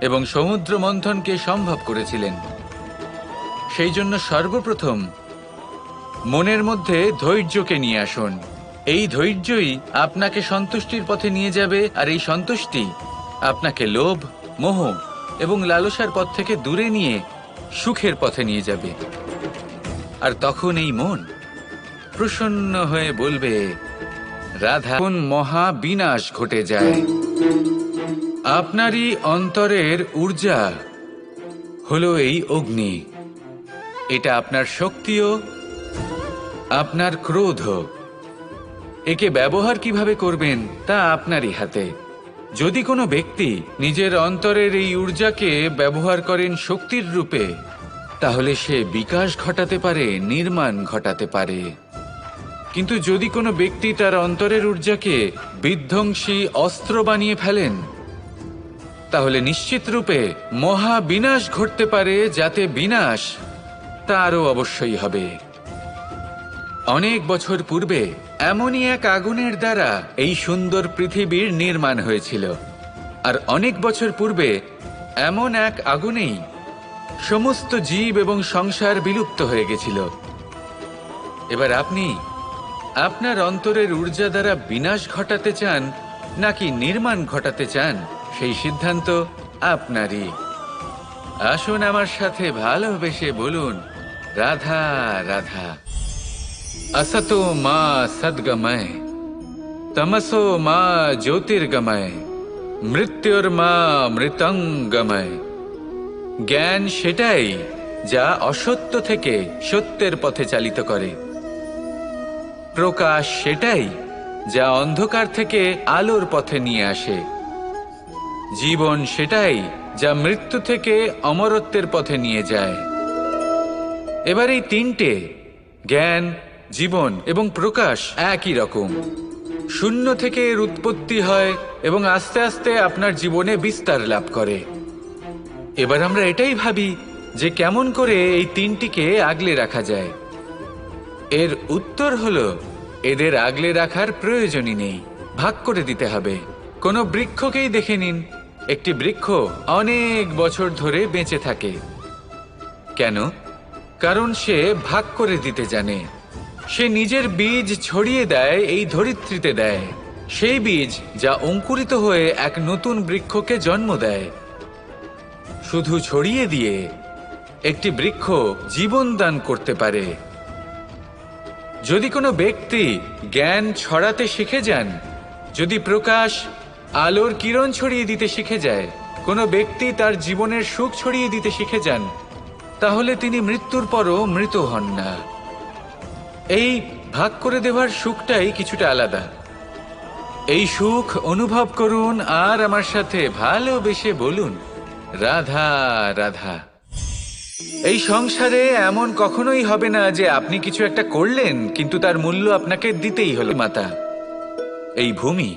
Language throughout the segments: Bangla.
এবং সমুদ্র মন্থনকে সম্ভব করেছিলেন। সেই জন্য সর্বপ্রথম মনের মধ্যে ধৈর্যকে নিয়ে আসুন। এই ধৈর্যই আপনাকে সন্তুষ্টির পথে নিয়ে যাবে, আর এই সন্তুষ্টি আপনাকে লোভ, মোহ এবং লালসার পথ থেকে দূরে নিয়ে সুখের পথে নিয়ে যাবে। আর তখন এই মন প্রসন্ন হয়ে বলবে, রাধা মহা বিনাশ ঘটে যায়? আপনারই অন্তরের ঊর্জা হলো এই অগ্নি। এটা আপনার শক্তিও, আপনার ক্রোধ একে ব্যবহার কীভাবে করবেন তা আপনারই হাতে। যদি কোনো ব্যক্তি নিজের অন্তরের এই ঊর্জাকে ব্যবহার করেন শক্তির রূপে, তাহলে সে বিকাশ ঘটাতে পারে, নির্মাণ ঘটাতে পারে। কিন্তু যদি কোনো ব্যক্তি তার অন্তরের ঊর্জাকে বিধ্বংসী অস্ত্র বানিয়ে ফেলেন তাহলে নিশ্চিত রূপে মহা বিনাশ ঘটতে পারে যাতে বিনাশ তারও অবশ্যই হবে। অনেক বছর পূর্বে এমনই এক আগুনের দ্বারা এই সুন্দর পৃথিবীর নির্মাণ হয়েছিল। আর অনেক বছর পূর্বে এমন এক আগুনেই সমস্ত জীব এবং সংসার বিলুপ্ত হয়ে গেছিল। এবার আপনি আপনার অন্তরের ঊর্জা দ্বারা বিনাশ ঘটাতে চান নাকি নির্মাণ ঘটাতে চান? সেই সিদ্ধান্ত আপনারই আসুন আমার সাথে ভালোবেসে বলুন রাধা রাধা असतो मा सद्गमय तमसो मा ज्योतिर्गमय মৃত্যুর্মা মৃতঙ্গময় জ্ঞান সেটাই যা অসত্য থেকে সত্যের পথে চালিত করে প্রকাশ সেটাই যা অন্ধকার থেকে আলোর পথে নিয়ে আসে জীবন সেটাই যা মৃত্যু থেকে অমরত্বের পথে নিয়ে যায়। এবার এই তিনটে, জ্ঞান, জীবন এবং প্রকাশ একই রকম। শূন্য থেকে এর উৎপত্তি হয় এবং আস্তে আস্তে আপনার জীবনে বিস্তার লাভ করে। এবার আমরা এটাই ভাবি যে কেমন করে এই তিনটিকে আগলে রাখা যায়। এর উত্তর হলো, এদের আগলে রাখার প্রয়োজনই নেই। ভাগ করে দিতে হবে। কোনো বৃক্ষকেই দেখে নিন। একটি বৃক্ষ অনেক বছর ধরে বেঁচে থাকে। কেন? কারণ সে ভাগ করে দিতে জানে। সে নিজের বীজ ছড়িয়ে দেয়, এই ধরিত্রীতে দেয়। সেই বীজ যা অঙ্কুরিত হয়ে এক নতুন বৃক্ষকে জন্ম দেয়। শুধু ছড়িয়ে দিয়ে একটি বৃক্ষ জীবন দান করতে পারে। যদি কোনো ব্যক্তি জ্ঞান ছড়াতে শিখে যান, যদি প্রকাশ আলোর কিরণ ছড়িয়ে দিতে শিখে যায়। কোনো ব্যক্তি তার জীবনের সুখ ছড়িয়ে দিতে শিখে যান, তাহলে তিনি মৃত্যুর পরও মৃত হন না। এই ভাগ করে দেওয়ার সুখটাই কিছুটা আলাদা। এই সুখ অনুভব করুন আর আমার সাথে ভালোবেসে বলুন, রাধা রাধা। এই সংসারে এমন কখনোই হবে না যে আপনি কিছু একটা করলেন, কিন্তু তার মূল্য আপনাকে দিতেই হলো, মাতা। এই ভূমি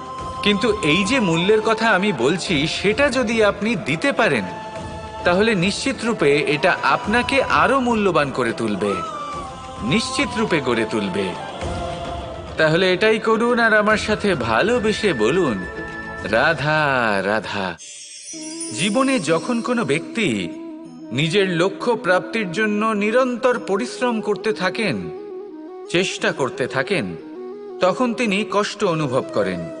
কিন্তু এই যে মূল্যের কথা আমি বলছি, সেটা যদি আপনি দিতে পারেন, তাহলে নিশ্চিত রূপে এটা আপনাকে আরও মূল্যবান করে তুলবে। নিশ্চিত রূপে গড়ে তুলবে। তাহলে এটাই করুন আর আমার সাথে ভালোবেসে বলুন, রাধা রাধা। জীবনে যখন কোনো ব্যক্তি নিজের লক্ষ্য প্রাপ্তির জন্য নিরন্তর পরিশ্রম করতে থাকেন, চেষ্টা করতে থাকেন, তখন তিনি কষ্ট অনুভব করেন।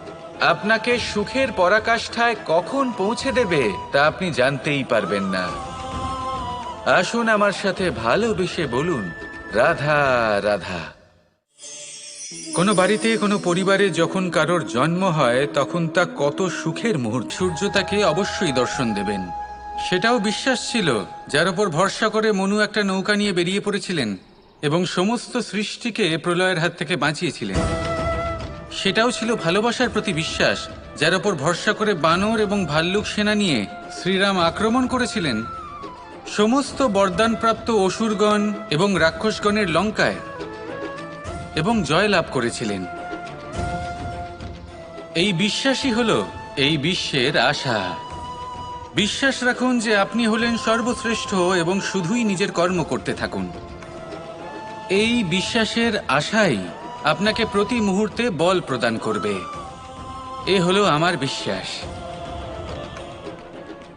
আপনাকে সুখের পরাকাষ্ঠায় কখন পৌঁছে দেবে তা আপনি জানতেই পারবেন না। আসুন আমার সাথে ভালোবেসে বলুন, রাধা রাধা। কোনো বাড়িতে, কোনো পরিবারে যখন কারোর জন্ম হয়, তখন তা কত সুখের মুহূর্ত। সূর্য তাকে অবশ্যই দর্শন দেবেন। সেটাও বিশ্বাস ছিল, যার উপর ভরসা করে মনু একটা নৌকা নিয়ে বেরিয়ে পড়েছিলেন এবং সমস্ত সৃষ্টিকে প্রলয়ের হাত থেকে বাঁচিয়েছিলেন। সেটাও ছিল ভালোবাসার প্রতি বিশ্বাস, যার ওপর ভরসা করে বানর এবং ভাল্লুক সেনা নিয়ে শ্রীরাম আক্রমণ করেছিলেন। সমস্ত বরদানপ্রাপ্ত অসুরগণ এবং রাক্ষসগণের লঙ্কায় এবং জয় লাভ করেছিলেন। এই বিশ্বাসই হল এই বিশ্বের আশা। বিশ্বাস রাখুন যে আপনি হলেন সর্বশ্রেষ্ঠ এবং শুধুই নিজের কর্ম করতে থাকুন। এই বিশ্বাসের আশাই আপনাকে প্রতি মুহূর্তে বল প্রদান করবে। এ হলো আমার বিশ্বাস।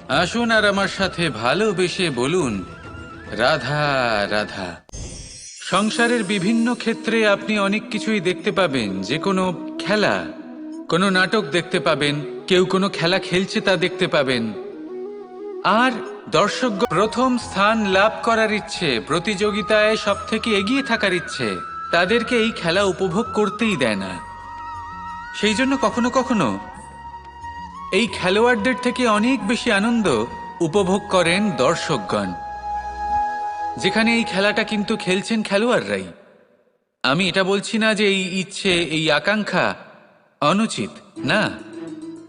আসুন আর আমার সাথে ভালোবেসে বলুন, রাধা রাধা। সংসারের বিভিন্ন ক্ষেত্রে আপনি অনেক কিছুই দেখতে পাবেন। যে কোনো খেলা, কোনো নাটক দেখতে পাবেন, কেউ কোনো খেলা খেলছে তা দেখতে পাবেন। আর দর্শক প্রথম স্থান লাভ করার ইচ্ছে, প্রতিযোগিতায় সব থেকে এগিয়ে থাকার ইচ্ছে। তাদেরকে এই খেলা উপভোগ করতেই দেয় না। সেই জন্য কখনো কখনো এই খেলোয়াড়দের থেকে অনেক বেশি আনন্দ উপভোগ করেন দর্শকগণ। যেখানে এই খেলাটা কিন্তু খেলছেন খেলোয়াড়রাই। আমি এটা বলছি না যে এই ইচ্ছে, এই আকাঙ্ক্ষা অনুচিত, না।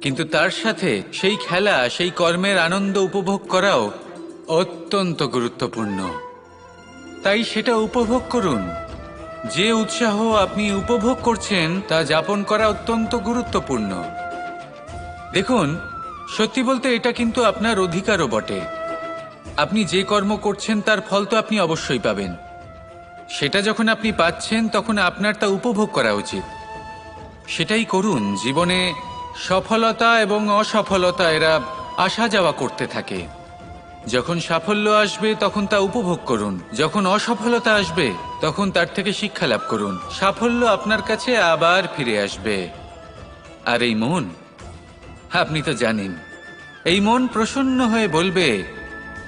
কিন্তু তার সাথে সেই খেলা, সেই কর্মের আনন্দ উপভোগ করাও অত্যন্ত গুরুত্বপূর্ণ। তাই সেটা উপভোগ করুন। যে উৎসাহ আপনি উপভোগ করছেন তা যাপন করা অত্যন্ত গুরুত্বপূর্ণ। দেখুন, সত্যি বলতে এটা কিন্তু আপনার অধিকারও বটে। আপনি যে কর্ম করছেন তার ফল তো আপনি অবশ্যই পাবেন। সেটা যখন আপনি পাচ্ছেন, তখন আপনার তা উপভোগ করা উচিত। সেটাই করুন, জীবনে সফলতা এবং অসফলতা এরা আসা যাওয়া করতে থাকে। যখন সাফল্য আসবে, তখন তা উপভোগ করুন। যখন অসফলতা আসবে, তখন তার থেকে শিক্ষা লাভ করুন। সাফল্য আপনার কাছে আবার ফিরে আসবে। আর এই মন? আপনি তো জানেন। এই মন প্রসন্ন হয়ে বলবে,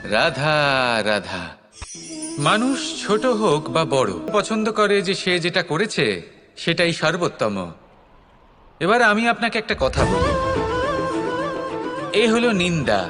রাধা রাধা। মানুষ ছোট হোক বা বড়, পছন্দ করে যে সে যেটা করেছে, সেটাই সর্বোত্তম। এবার আমি আপনাকে একটা কথা বলি। এ হলো নিন্দা।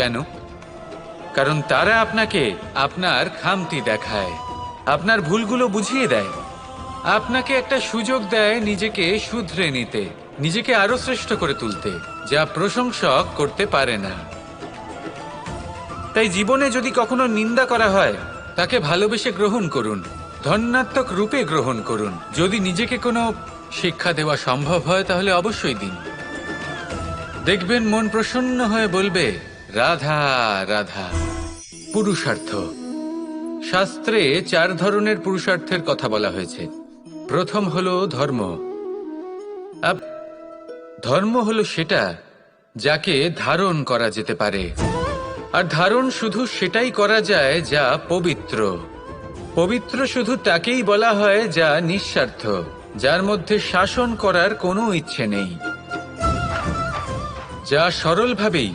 কেন? কারণ তারা আপনাকে আপনার খামতি দেখায়, আপনার ভুলগুলো বুঝিয়ে দেয়। আপনাকে একটা সুযোগ দেয় নিজেকে শুধরে নিতে, নিজেকে আরও শ্রেষ্ঠ করে তুলতে, যা প্রশংসক করতে পারে না। তাই জীবনে যদি কখনো নিন্দা করা হয়, তাকে ভালোবেসে গ্রহণ করুন ধন্যাত্মক রূপে গ্রহণ করুন। যদি নিজেকে কোনো শিক্ষা দেওয়া সম্ভব হয়, তাহলে অবশ্যই দিন। দেখবেন মন প্রসন্ন হয়ে বলবে রাধা রাধা। পুরুষার্থ। শাস্ত্রে চার ধরনের পুরুষার্থের কথা বলা হয়েছে। প্রথম হলো ধর্ম। ধর্ম হলো সেটা যাকে ধারণ করা যেতে পারে। আর ধারণ শুধু সেটাই করা যায় যা পবিত্র। পবিত্র শুধু তাকেই বলা হয় যা নিঃস্বার্থ, যার মধ্যে শাসন করার কোনো ইচ্ছে নেই। যা সরলভাবেই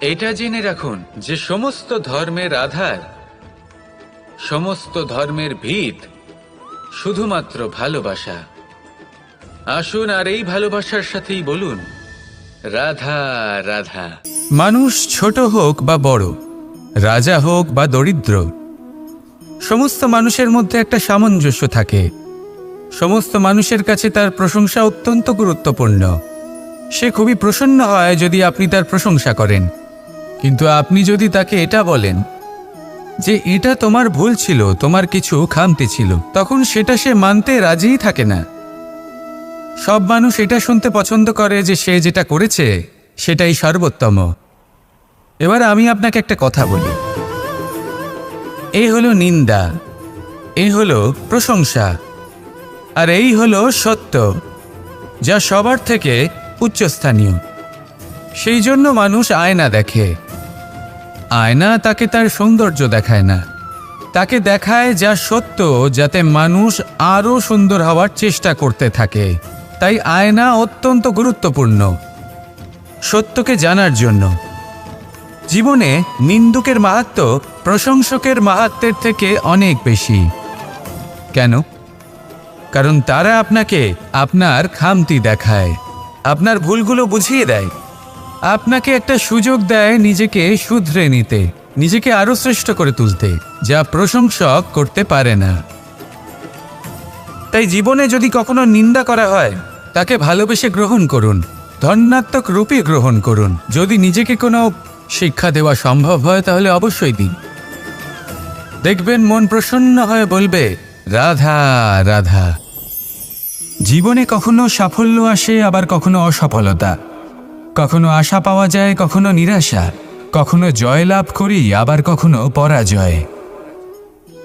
এটা জেনে রাখুন যে সমস্ত ধর্মের আধার, সমস্ত ধর্মের ভিত শুধুমাত্র ভালোবাসা। আসুন আর এই ভালোবাসার সাথেই বলুন, রাধা রাধা। মানুষ ছোট হোক বা বড়, রাজা হোক বা দরিদ্র, সমস্ত মানুষের মধ্যে একটা সামঞ্জস্য থাকে। সমস্ত মানুষের কাছে তার প্রশংসা অত্যন্ত গুরুত্বপূর্ণ। সে খুবই প্রসন্ন হয় যদি আপনি তার প্রশংসা করেন। কিন্তু আপনি যদি তাকে এটা বলেন যে এটা তোমার ভুল ছিল, তোমার কিছু খামতি ছিল, তখন সেটা সে মানতে রাজিই থাকে না। সব মানুষ এটা শুনতে পছন্দ করে যে সে যেটা করেছে, সেটাই সর্বোত্তম। এবার আমি আপনাকে একটা কথা বলি। এ হলো নিন্দা, এ হলো প্রশংসা, আর এই হলো সত্য, যা সবার থেকে উচ্চস্থানীয়। সেই জন্য মানুষ আয়না দেখে। আয়না তাকে তার সৌন্দর্য দেখায় না। তাকে দেখায় যা সত্য, যাতে মানুষ আরও সুন্দর হওয়ার চেষ্টা করতে থাকে। তাই আয়না অত্যন্ত গুরুত্বপূর্ণ। সত্যকে জানার জন্য। জীবনে নিন্দুকের মাহাত্ম প্রশংসকের মাহাত্মের থেকে অনেক বেশি। কেন? কারণ তারা আপনাকে আপনার খামতি দেখায়। আপনার ভুলগুলো বুঝিয়ে দেয়। আপনাকে একটা সুযোগ দেয় নিজেকে শুধরে নিতে, নিজেকে আরও শ্রেষ্ঠ করে তুলতে, যা প্রশংসক করতে পারে না। তাই জীবনে যদি কখনো নিন্দা করা হয়, তাকে ভালোবেসে গ্রহণ করুন ধন্যাত্মক রূপে গ্রহণ করুন। যদি নিজেকে কোনো শিক্ষা দেওয়া সম্ভব হয়, তাহলে অবশ্যই দিন। দেখবেন মন প্রসন্ন হয়ে বলবে, রাধা রাধা। জীবনে কখনো সাফল্য আসে, আবার কখনো অসফলতা। কখনো আশা পাওয়া যায়, কখনো নিরাশা। কখনো জয় লাভ করি, আবার কখনো পরাজয়।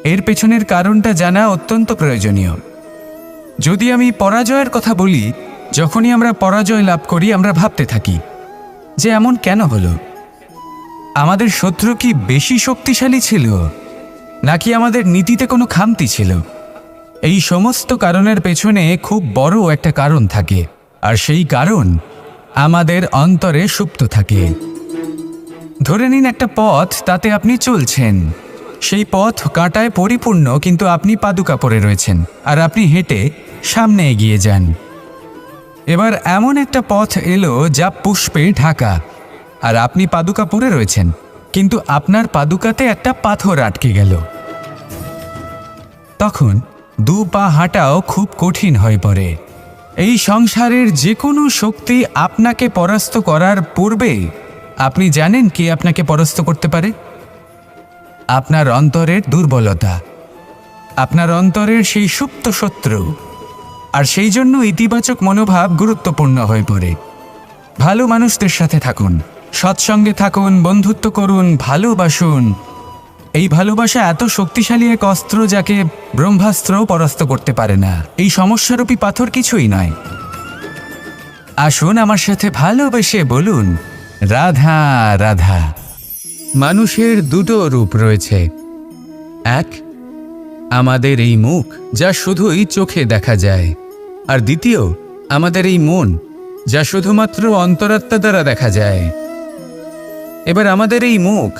এর পেছনের কারণটা জানা অত্যন্ত প্রয়োজনীয়। যদি আমি পরাজয়ের কথা বলি, যখনই আমরা পরাজয় লাভ করি, আমরা ভাবতে থাকি, যে এমন কেন হলো? আমাদের শত্রু কি বেশি শক্তিশালী ছিল? নাকি আমাদের নীতিতে কোনো খামতি ছিল? এই সমস্ত কারণের পেছনে খুব বড় একটা কারণ থাকে। আর সেই কারণ আমাদের অন্তরে সুপ্ত থাকে। ধরে নিন একটা পথ তাতে আপনি চলছেন। সেই পথ কাঁটায় পরিপূর্ণ, কিন্তু আপনি পাদুকা পরে রয়েছেন আর আপনি হেঁটে সামনে এগিয়ে যান। এবার এমন একটা পথ এলো যা পুষ্পে ঢাকা আর আপনি পাদুকা পরে রয়েছেন, কিন্তু আপনার পাদুকাতে একটা পাথর আটকে গেল। তখন দু পা হাঁটাও খুব কঠিন হয়ে পড়ে। এই সংসারের যে কোনো শক্তি আপনাকে পরাস্ত করার পূর্বে আপনি জানেন কি আপনাকে পরাস্ত করতে পারে? আপনার অন্তরের দুর্বলতা, আপনার অন্তরের সেই সুপ্ত শত্রু, আর সেই জন্য ইতিবাচক মনোভাব গুরুত্বপূর্ণ হয়ে পড়ে। ভালো মানুষদের সাথে থাকুন, সৎসঙ্গে থাকুন, বন্ধুত্ব করুন, ভালোবাসুন এই ভালোবাসা এত শক্তিশালী এক অস্ত্র যাকে ব্রহ্মাস্ত্র পরাস্ত করতে পারে না। এই সমস্যারূপী পাথর কিছুই নয়। আসুন আমার সাথে ভালোবেসে বলুন, রাধা রাধা। মানুষের দুটো রূপ রয়েছে। এক, আমাদের এই মুখ যা শুধুই চোখে দেখা যায়। আর দ্বিতীয়, আমাদের এই মন যা শুধুমাত্র অন্তরাত্মা দ্বারা দেখা যায়। এবার আমাদের এই মুখ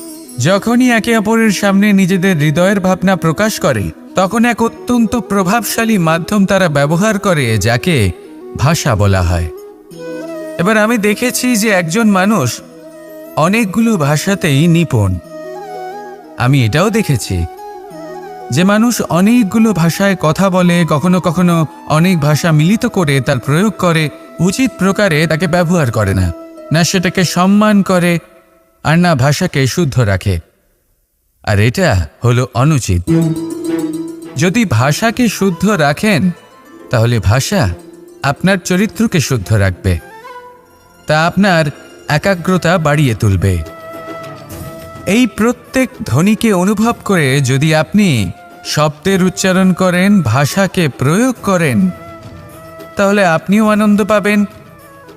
যখনই একে অপরের সামনে নিজেদের হৃদয়ের ভাবনা প্রকাশ করে, তখন এক অত্যন্ত প্রভাবশালী মাধ্যম তারা ব্যবহার করে, যাকে ভাষা বলা হয়। এবার আমি দেখেছি যে একজন মানুষ অনেকগুলো ভাষাতেই নিপুণ। আমি এটাও দেখেছি যে মানুষ অনেকগুলো ভাষায় কথা বলে, কখনো কখনো অনেক ভাষা মিলিত করে তার প্রয়োগ করে, উচিত প্রকারে তাকে ব্যবহার করে না। না সেটাকে সম্মান করে আর না ভাষাকে শুদ্ধ রাখে। আর এটা হলো অনুচিত। যদি ভাষাকে শুদ্ধ রাখেন, তাহলে ভাষা আপনার চরিত্রকে শুদ্ধ রাখবে। তা আপনার একাগ্রতা বাড়িয়ে তুলবে। এই প্রত্যেক ধ্বনিকে অনুভব করে যদি আপনি শব্দের উচ্চারণ করেন, ভাষাকে প্রয়োগ করেন, তাহলে আপনিও আনন্দ পাবেন।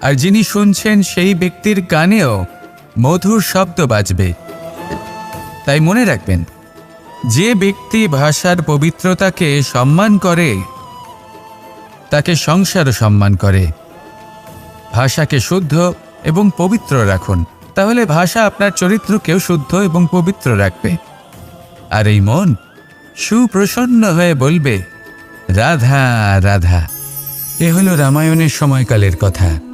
আর যিনি শুনছেন সেই ব্যক্তির কানেও মধুর শব্দ বাজবে। তাই মনে রাখবেন, যে ব্যক্তি ভাষার পবিত্রতাকে সম্মান করে, তাকে সংসারও সম্মান করে। ভাষাকে শুদ্ধ এবং পবিত্র রাখুন। তাহলে ভাষা আপনার চরিত্রকেও শুদ্ধ এবং পবিত্র রাখবে। আর এই মন সুপ্রসন্ন হয়ে বলবে, রাধা রাধা। এ হলো রামায়ণের সময়কালের কথা।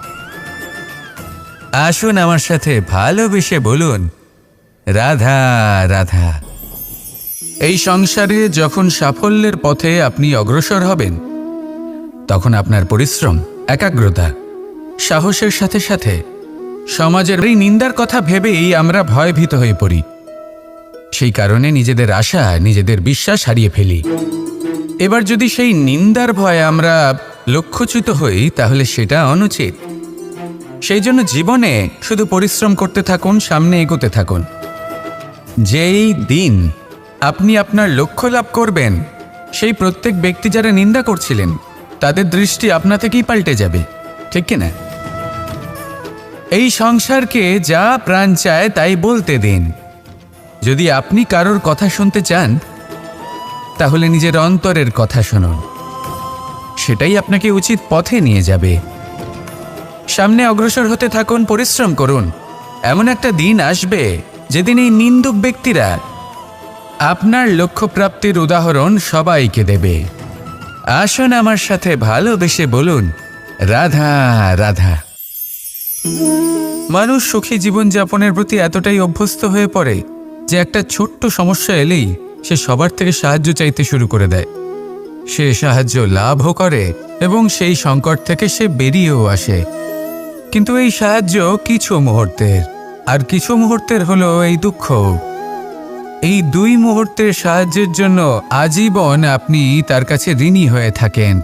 আসুন আমার সাথে ভালোবেসে বলুন। রাধা রাধা। এই সংসারে যখন সাফল্যের পথে আপনি অগ্রসর হবেন, তখন আপনার পরিশ্রম, একাগ্রতা, সাহসের সাথে সাথে সমাজের এই নিন্দার কথা ভেবেই আমরা ভয়ভীত হয়ে পড়ি। সেই কারণে নিজেদের আশা, নিজেদের বিশ্বাস হারিয়ে ফেলি। এবার যদি সেই নিন্দার ভয়ে আমরা লক্ষ্যচ্যুত হই, তাহলে সেটা অনুচিত। সেই জন্য জীবনে শুধু পরিশ্রম করতে থাকুন, সামনে এগোতে থাকুন। যেই দিন আপনি আপনার লক্ষ্য লাভ করবেন, সেই প্রত্যেক ব্যক্তি যারা নিন্দা করছিলেন, তাদের দৃষ্টি আপনা থেকেই পাল্টে যাবে, ঠিক কিনা এই সংসারকে যা প্রাণ চায় তাই বলতে দিন। যদি আপনি কারোর কথা শুনতে চান, তাহলে নিজের অন্তরের কথা শুনুন। সেটাই আপনাকে উচিত পথে নিয়ে যাবে। সামনে অগ্রসর হতে থাকুন, পরিশ্রম করুন। এমন একটা দিন আসবে যেদিন এই নিন্দুক ব্যক্তিরা আপনার লক্ষ্যপ্রাপ্তির উদাহরণ সবাইকে দেবে। আসুন আমার সাথে ভালোবেসে বলুন, রাধা রাধা। মানুষ সুখী জীবনযাপনের প্রতি এতটাই অভ্যস্ত হয়ে পড়ে যে একটা ছোট্ট সমস্যা এলেই সে সবার থেকে সাহায্য চাইতে শুরু করে দেয়। সে সাহায্য লাভও করে এবং সেই সংকট থেকে সে বেরিয়েও আসে। কিন্তু এই সাহায্য কিছু মুহূর্তের, আর কিছু মুহূর্তের হলো এই দুঃখ। এই দুই মুহূর্তের সাহায্যের জন্য আজীবন আপনি তার কাছে ঋণী হয়ে থাকেন।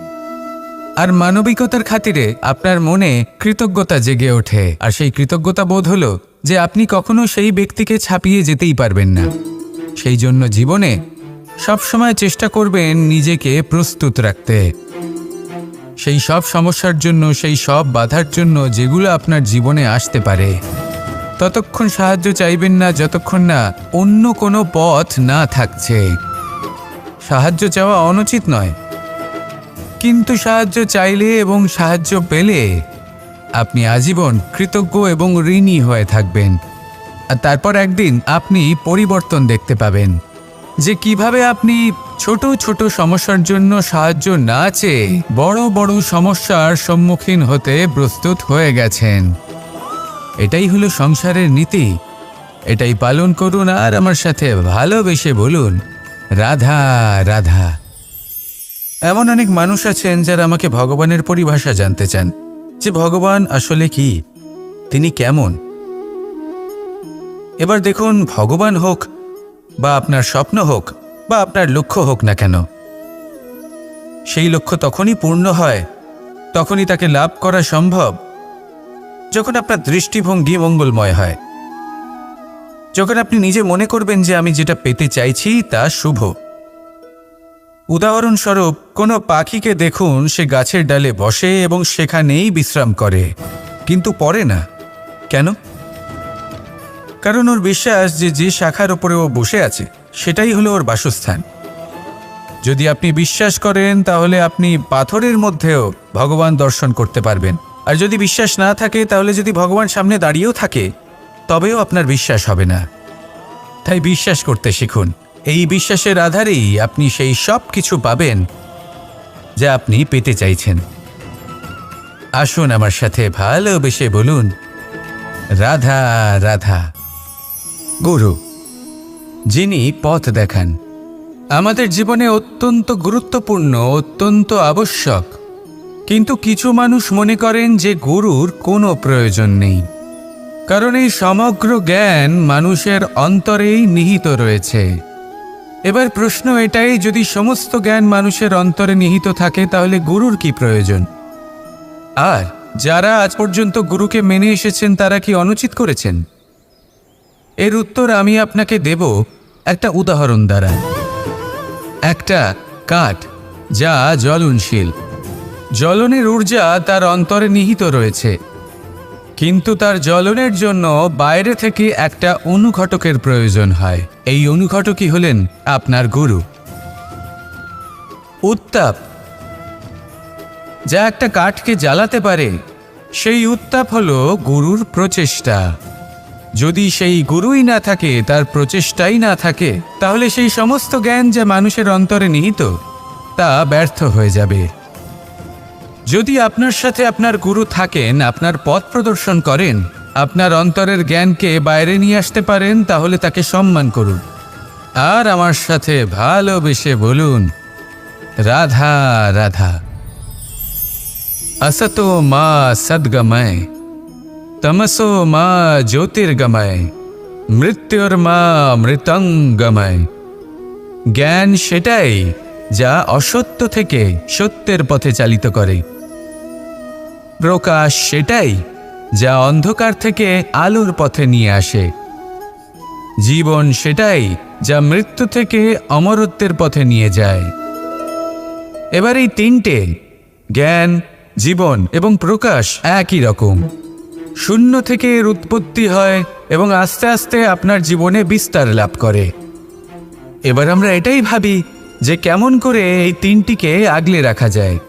আর মানবিকতার খাতিরে আপনার মনে কৃতজ্ঞতা জেগে ওঠে। আর সেই কৃতজ্ঞতা বোধ হলো যে আপনি কখনো সেই ব্যক্তিকে ছাপিয়ে যেতেই পারবেন না। সেই জন্য জীবনে সবসময় চেষ্টা করবেন নিজেকে প্রস্তুত রাখতে। সেই সব সমস্যার জন্য, সেই সব বাধার জন্য যেগুলো আপনার জীবনে আসতে পারে। ততক্ষণ সাহায্য চাইবেন না, যতক্ষণ না অন্য কোনো পথ না থাকছে। সাহায্য চাওয়া অনুচিত নয়। কিন্তু সাহায্য চাইলে এবং সাহায্য পেলে আপনি আজীবন কৃতজ্ঞ এবং ঋণী হয়ে থাকবেন। আর তারপর একদিন আপনি পরিবর্তন দেখতে পাবেন। যে কীভাবে আপনি ছোট ছোট সমস্যার জন্য সাহায্য না চেয়ে বড় বড় সমস্যার সম্মুখীন হতে প্রস্তুত হয়ে গেছেন। এটাই হলো সংসারের নীতি। এটাই পালন করুন আর আমার সাথে ভালোবেসে বলুন, রাধা রাধা। এমন অনেক মানুষ আছেন যারা আমাকে ভগবানের পরিভাষা জানতে চান। যে ভগবান আসলে কি? তিনি কেমন? এবার দেখুন, ভগবান হোক বা আপনার স্বপ্ন হোক বা আপনার লক্ষ্য হোক না কেন। সেই লক্ষ্য তখনই পূর্ণ হয়, তখনই তাকে লাভ করা সম্ভব, যখন আপনার দৃষ্টিভঙ্গি মঙ্গলময় হয়। যখন আপনি নিজে মনে করবেন যে আমি যেটা পেতে চাইছি তা শুভ। উদাহরণস্বরূপ, কোনো পাখিকে দেখুন, সে গাছের ডালে বসে এবং সেখানেই বিশ্রাম করে, কিন্তু পরে না। কেন? কারণ ওর বিশ্বাস যে যে শাখার ওপরে ও বসে আছে, সেটাই হলো ওর বাসস্থান। যদি আপনি বিশ্বাস করেন, তাহলে আপনি পাথরের মধ্যেও ভগবান দর্শন করতে পারবেন। আর যদি বিশ্বাস না থাকে, তাহলে যদি ভগবান সামনে দাঁড়িয়েও থাকে, তবেও আপনার বিশ্বাস হবে না। তাই বিশ্বাস করতে শিখুন। এই বিশ্বাসের আধারেই আপনি সেই সব কিছু পাবেন যা আপনি পেতে চাইছেন। আসুন আমার সাথে ভালোবেসে বলুন, রাধা রাধা। গুরু, যিনি পথ দেখান, আমাদের জীবনে অত্যন্ত গুরুত্বপূর্ণ, অত্যন্ত আবশ্যক। কিন্তু কিছু মানুষ মনে করেন যে গুরুর কোনো প্রয়োজন নেই, কারণ এই সমগ্র জ্ঞান মানুষের অন্তরেই নিহিত রয়েছে। এবার প্রশ্ন এটাই, যদি সমস্ত জ্ঞান মানুষের অন্তরে নিহিত থাকে, তাহলে গুরুর কি প্রয়োজন? আর যারা আজ পর্যন্ত গুরুকে মেনে এসেছেন, তারা কি অনুচিত করেছেন? এর উত্তর আমি আপনাকে দেব একটা উদাহরণ দ্বারা। একটা কাঠ যা জ্বলনশীল। জ্বলনের ঊর্জা তার অন্তরে নিহিত রয়েছে। কিন্তু তার জ্বলনের জন্য বাইরে থেকে একটা অনুঘটকের প্রয়োজন হয়। এই অনুঘটকই হলেন আপনার গুরু। উত্তাপ। যা একটা কাঠকে জ্বালাতে পারে, সেই উত্তাপ হলো গুরুর প্রচেষ্টা। যদি সেই গুরুই না থাকে তার প্রচেষ্টাই না থাকে তাহলে সেই সমস্ত জ্ঞান যা মানুষের অন্তরে নিহিত তা ব্যর্থ হয়ে যাবে যদি আপনার সাথে আপনার গুরু থাকেন আপনার পথ প্রদর্শন করেন আপনার অন্তরের জ্ঞানকে বাইরে নিয়ে আসতে পারেন তাহলে তাকে সম্মান করুন আর আমার সাথে ভালোবেসে বলুন রাধা রাধা असतो मा सद्गमय তমসো মা জ্যোতির্গময় মৃত্যুর্মা মৃতঙ্গময় জ্ঞান সেটাই যা অসত্য থেকে সত্যের পথে চালিত করে। প্রকাশ সেটাই যা অন্ধকার থেকে আলোর পথে নিয়ে আসে। জীবন সেটাই যা মৃত্যু থেকে অমরত্বের পথে নিয়ে যায়। এবার এই তিনটে, জ্ঞান, জীবন এবং প্রকাশ একই রকম। শূন্য থেকে এর উৎপত্তি হয় এবং আস্তে আস্তে আপনার জীবনে বিস্তার লাভ করে। এবার আমরা এটাই ভাবি যে কেমন করে এই তিনটিকে আগলে রাখা যায়।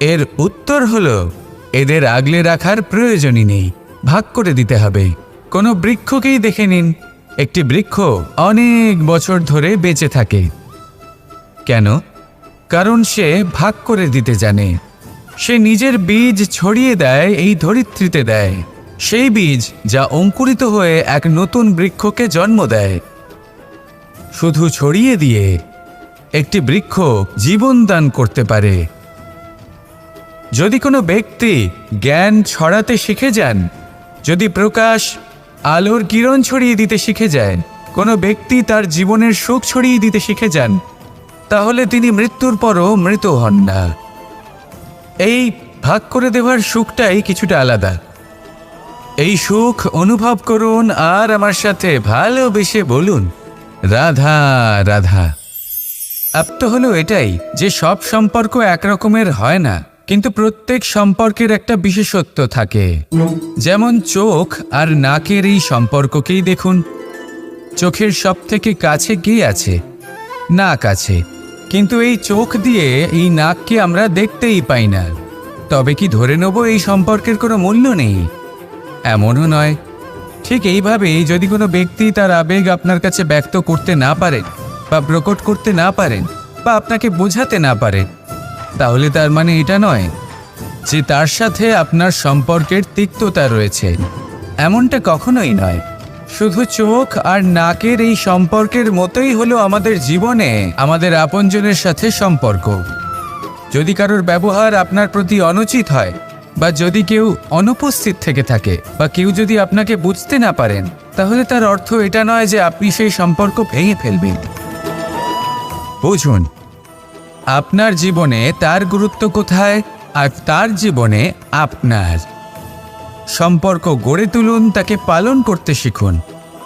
এর উত্তর হল, এদের আগলে রাখার প্রয়োজনই নেই। ভাগ করে দিতে হবে। কোনো বৃক্ষকেই দেখে নিন, একটি বৃক্ষ অনেক বছর ধরে বেঁচে থাকে। কেন? কারণ সে ভাগ করে দিতে জানে। সে নিজের বীজ ছড়িয়ে দেয়, এই ধরিত্রীতে দেয়। সেই বীজ যা অঙ্কুরিত হয়ে এক নতুন বৃক্ষকে জন্ম দেয়। শুধু ছড়িয়ে দিয়ে একটি বৃক্ষ জীবন দান করতে পারে। যদি কোনো ব্যক্তি জ্ঞান ছড়াতে শিখে যান, যদি প্রকাশ আলোর কিরণ ছড়িয়ে দিতে শিখে যায় কোনো ব্যক্তি তার জীবনের সুখ ছড়িয়ে দিতে শিখে যান, তাহলে তিনি মৃত্যুর পরও মৃত হন না। এই ভাগ করে দেওয়ার সুখটাই কিছুটা আলাদা। এই সুখ অনুভব করুন আর আমার সাথে ভালোবেসে বলুন, রাধা রাধা। আপ্ত হলো এটাই যে সব সম্পর্ক একরকমের হয় না, কিন্তু প্রত্যেক সম্পর্কের একটা বিশেষত্ব থাকে। যেমন চোখ আর নাকের এই সম্পর্ককেই দেখুন। চোখের সব থেকে কাছে কে আছে? নাক আছে। কিন্তু এই চোখ দিয়ে এই নাককে আমরা দেখতেই পাই না। তবে কি ধরে নেব এই সম্পর্কের কোনো মূল্য নেই? এমনও নয়। ঠিক এইভাবেই যদি কোনো ব্যক্তি তার আবেগ আপনার কাছে ব্যক্ত করতে না পারেন বা প্রকট করতে না পারেন বা আপনাকে বোঝাতে না পারেন, তাহলে তার মানে এটা নয় যে তার সাথে আপনার সম্পর্কের তিক্ততা রয়েছে। এমনটা কখনোই নয়। শুধু চোখ আর নাকের এই সম্পর্কের মতোই হলো আমাদের জীবনে, আমাদের আপনজনের সাথে সম্পর্ক। যদি কারোর ব্যবহার আপনার প্রতি অনুচিত হয়, বা যদি কেউ অনুপস্থিত থেকে থাকে, বা কেউ যদি আপনাকে বুঝতে না পারেন, তাহলে তার অর্থ এটা নয় যে আপনি সেই সম্পর্ক ভেঙে ফেলবেন। বুঝুন, আপনার জীবনে তার গুরুত্ব কোথায় আর তার জীবনে আপনার? সম্পর্ক গড়ে তুলুন, তাকে পালন করতে শিখুন।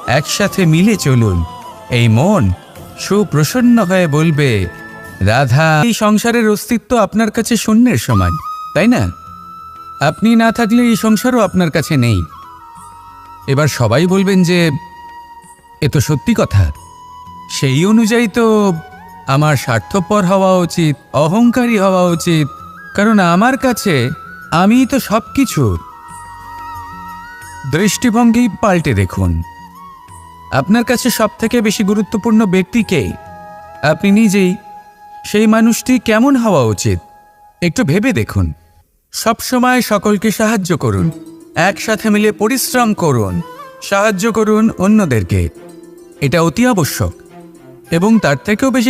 একসাথে মিলে চলুন। এই মন সুপ্রসন্ন হয়ে বলবে, রাধা, এই সংসারের অস্তিত্ব আপনার কাছে শূন্যের সমান, তাই না? আপনি না থাকলে এই সংসারও আপনার কাছে নেই। এবার সবাই বলবেন যে, এ তো সত্যি কথা। সেই অনুযায়ী তো আমার স্বার্থপর হওয়া উচিত, অহংকারী হওয়া উচিত, কারণ আমার কাছে আমিই তো সব কিছু দৃষ্টিভঙ্গি পাল্টে দেখুন। আপনার কাছে সব থেকে বেশি গুরুত্বপূর্ণ ব্যক্তি কে? আপনি নিজেই। সেই মানুষটি কেমন হওয়া উচিত? একটু ভেবে দেখুন। সবসময় সকলকে সাহায্য করুন। একসাথে মিলে পরিশ্রম করুন। সাহায্য করুন অন্যদেরকে। এটা অতি আবশ্যক। এবং তার থেকেও বেশি